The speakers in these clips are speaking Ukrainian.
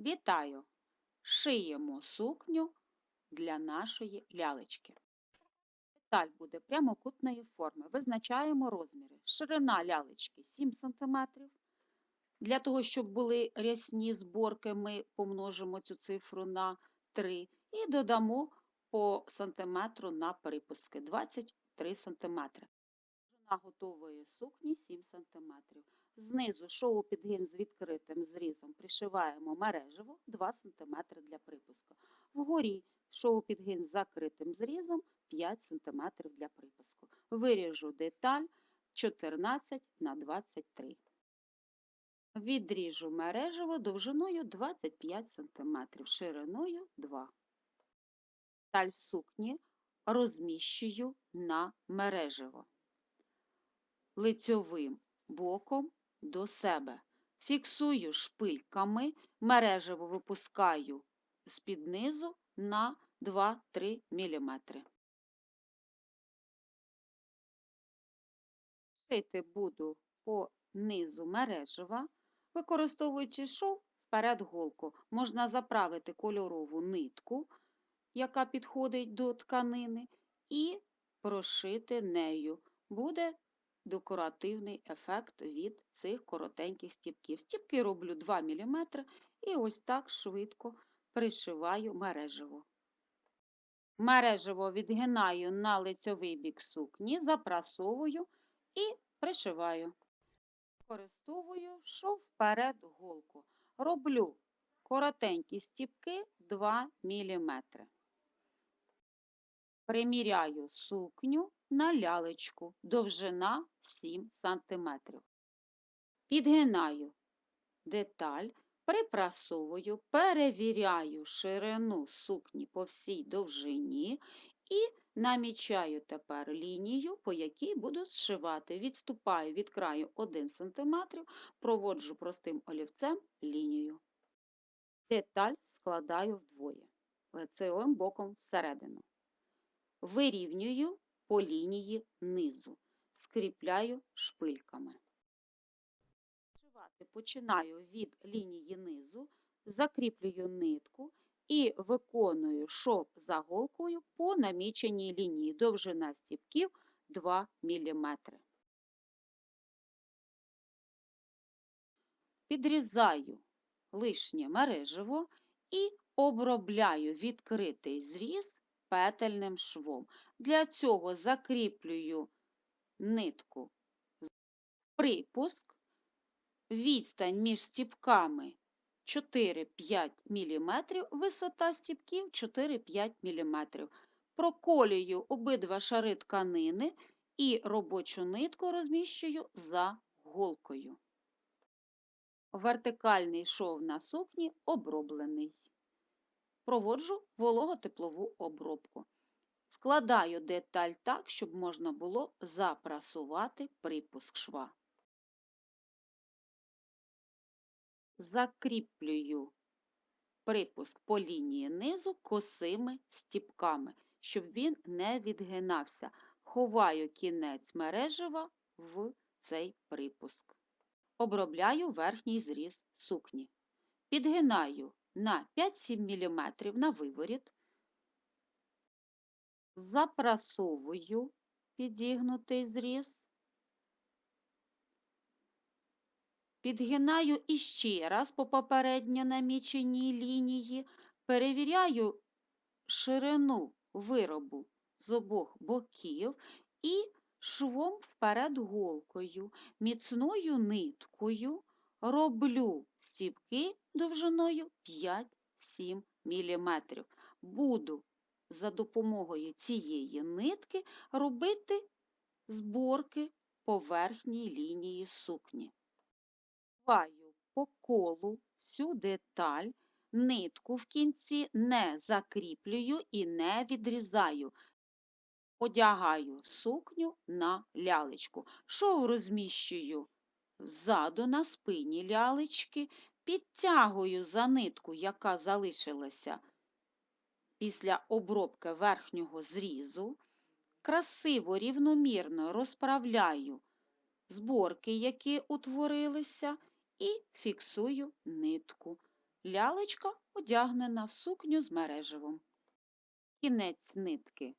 Вітаю! Шиємо сукню для нашої лялечки. Деталь буде прямокутної форми. Визначаємо розміри. Ширина лялечки 7 см. Для того, щоб були рясні зборки, ми помножимо цю цифру на 3 і додамо по сантиметру на припуски 23 см. Ширина готової сукні 7 см. Знизу шоу підгін з відкритим зрізом пришиваємо мережево 2 см для припуску. Вгорі шоу підгін з закритим зрізом 5 см для припуску. Виріжу деталь 14 на 23 Відріжу мережево довжиною 25 см, шириною 2 Деталь сукні розміщую на мережево лицьовим боком до себе. Фіксую шпильками, мережево випускаю з-під низу на 2-3 мм. Шити буду по низу мережева, використовуючи шов вперед голку. Можна заправити кольорову нитку, яка підходить до тканини, і прошити нею. Буде декоративний ефект від цих коротеньких стіпків. Стіпки роблю 2 мм і ось так швидко пришиваю мережево. Мережево відгинаю на лицьовий бік сукні, запрасовую і пришиваю. Використовую шов вперед голку. Роблю коротенькі стіпки 2 мм. Приміряю сукню на лялечку, довжина 7 см. Підгинаю деталь, припрасовую, перевіряю ширину сукні по всій довжині і намічаю тепер лінію, по якій буду зшивати. Відступаю від краю 1 см, проводжу простим олівцем лінію. Деталь складаю вдвоє, лицевим боком всередину. Вирівнюю по лінії низу, скріпляю шпильками. Починаю від лінії низу, закріплюю нитку і виконую шов за голкою по наміченій лінії довжина стіпків 2 мм. Підрізаю лишнє мережево і обробляю відкритий зріз петельним швом. Для цього закріплюю нитку припуск, відстань між стіпками 4-5 мм, висота стіпків 4-5 мм. Проколюю обидва шари тканини і робочу нитку розміщую за голкою. Вертикальний шов на сукні оброблений проводжу вологотеплову обробку. Складаю деталь так, щоб можна було запрасувати припуск шва. Закріплюю припуск по лінії низу косими стіпками, щоб він не відгинався. Ховаю кінець мережева в цей припуск. Обробляю верхній зріз сукні. Підгинаю на 5-7 мм на виворіт, запрасовую підігнутий зріз, підгинаю іще раз по попередньо наміченій лінії, перевіряю ширину виробу з обох боків і швом вперед голкою, міцною ниткою роблю стіпки довжиною 5-7 мм. Буду за допомогою цієї нитки робити зборки по лінії сукні. Ваю по колу всю деталь, нитку в кінці не закріплюю і не відрізаю. Одягаю сукню на лялечку. Шов розміщую ззаду на спині лялечки, підтягую за нитку, яка залишилася після обробки верхнього зрізу, красиво, рівномірно розправляю зборки, які утворилися, і фіксую нитку. Лялечка одягнена в сукню з мереживом. Кінець нитки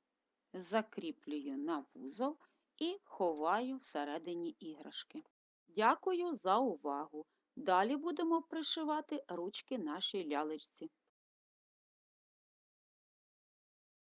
закріплюю на вузол і ховаю всередині іграшки. Дякую за увагу. Далі будемо пришивати ручки нашій лялечці.